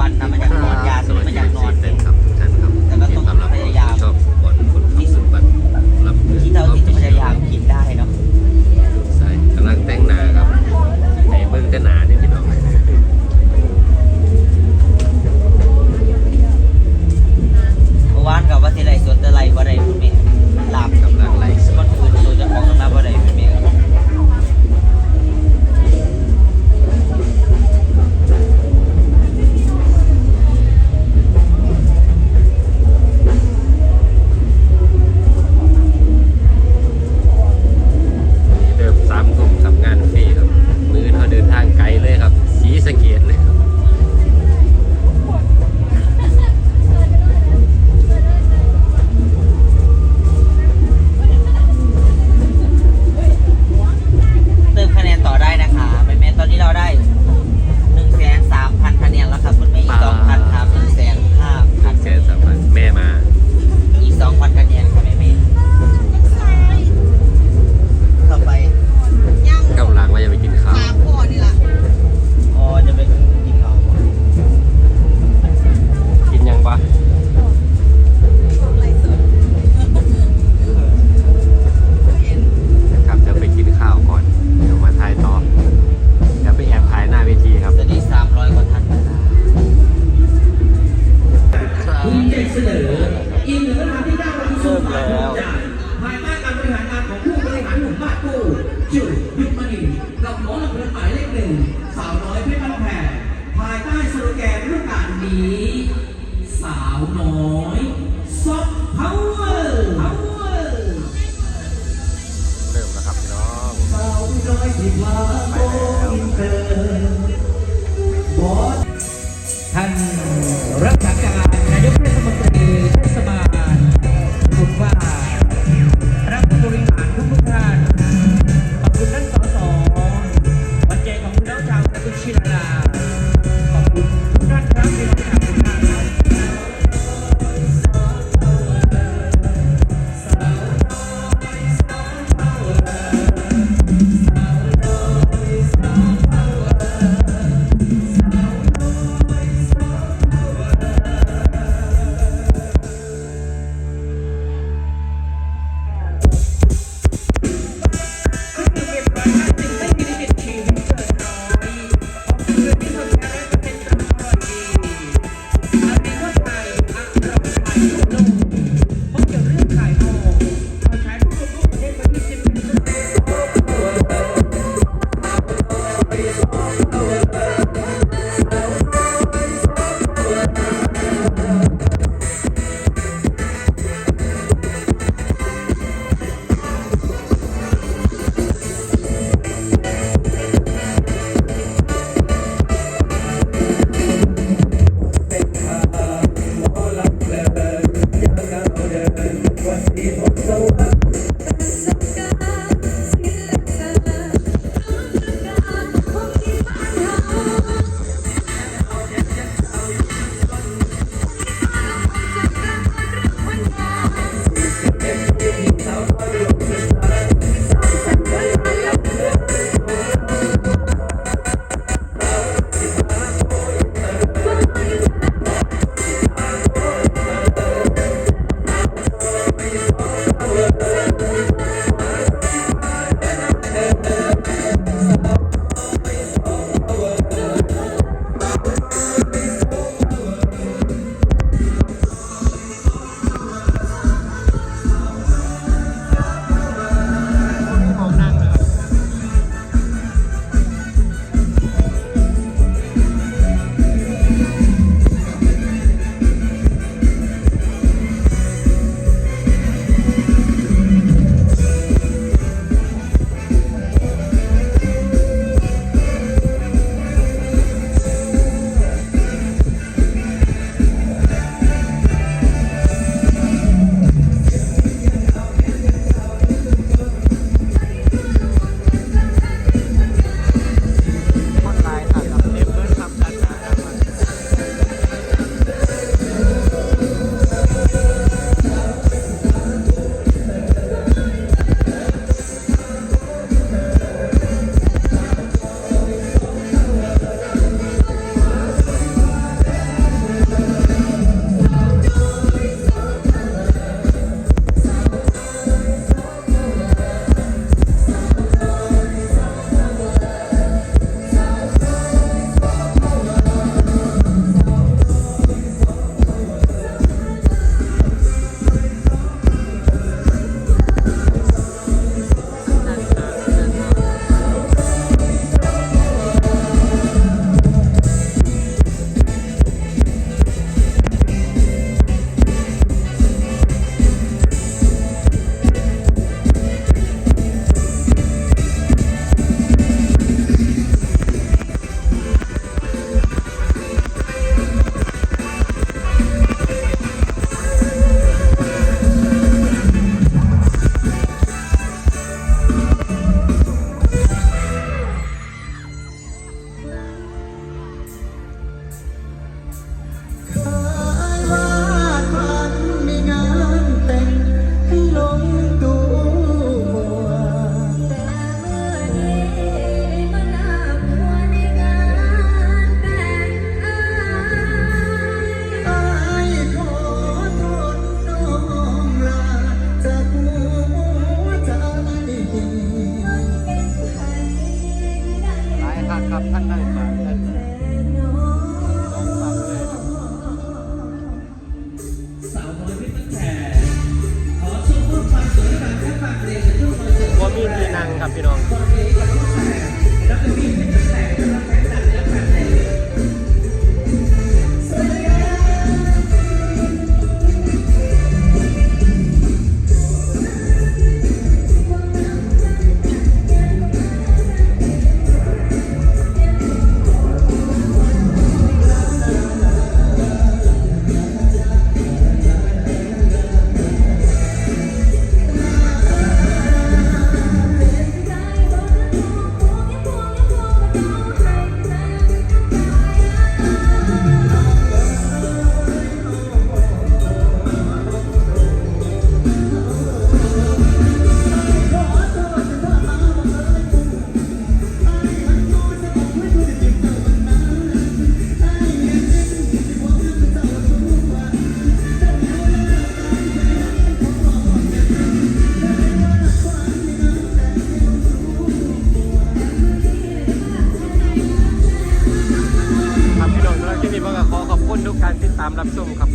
วันนะมันก่อน คนหมายเลขหนึ่งสาวน้อยเพชรบ้านแพงภายใต้สโลแกนฤดูกาลนี้ สาวน้อยซอฟต์พาวเวอร์เริ่มนะครับพี่น้องสาวน้อยที่พลาด่านครับท่านนั่งฟังท่านสาวน้อยเพชรบ้านแพงขอชมรูปความสวยงามและความเรียนในช่วงคนว่ามีที่นั่งครับพี่น้อง รับชมครับ